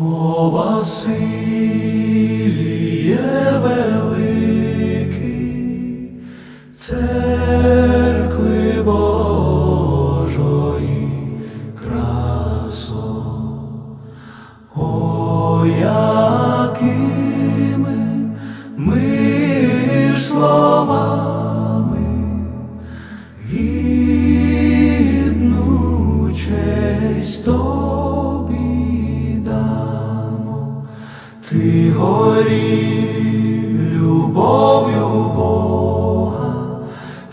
О Василіє великий, церкви Божої словами гідну честь ти горів любов'ю Бога,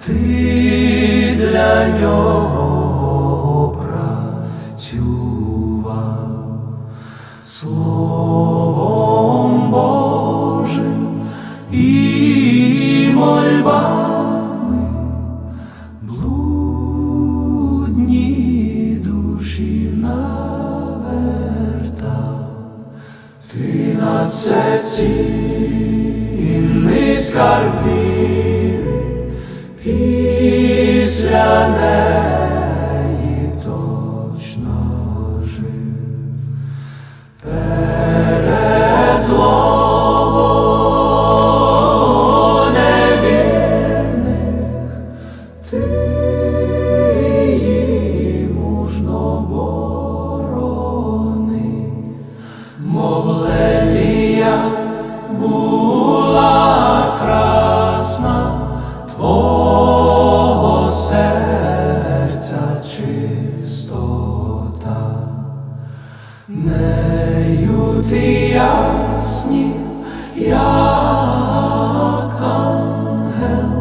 ти для нього працював ти на це цінний скарб після неї нею ти ясні, як ангел,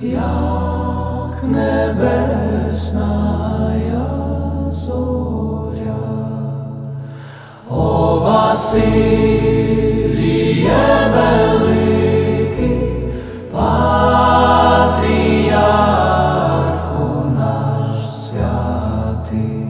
як небесна зоря. О, Василіє великий, Патріарху наш святий.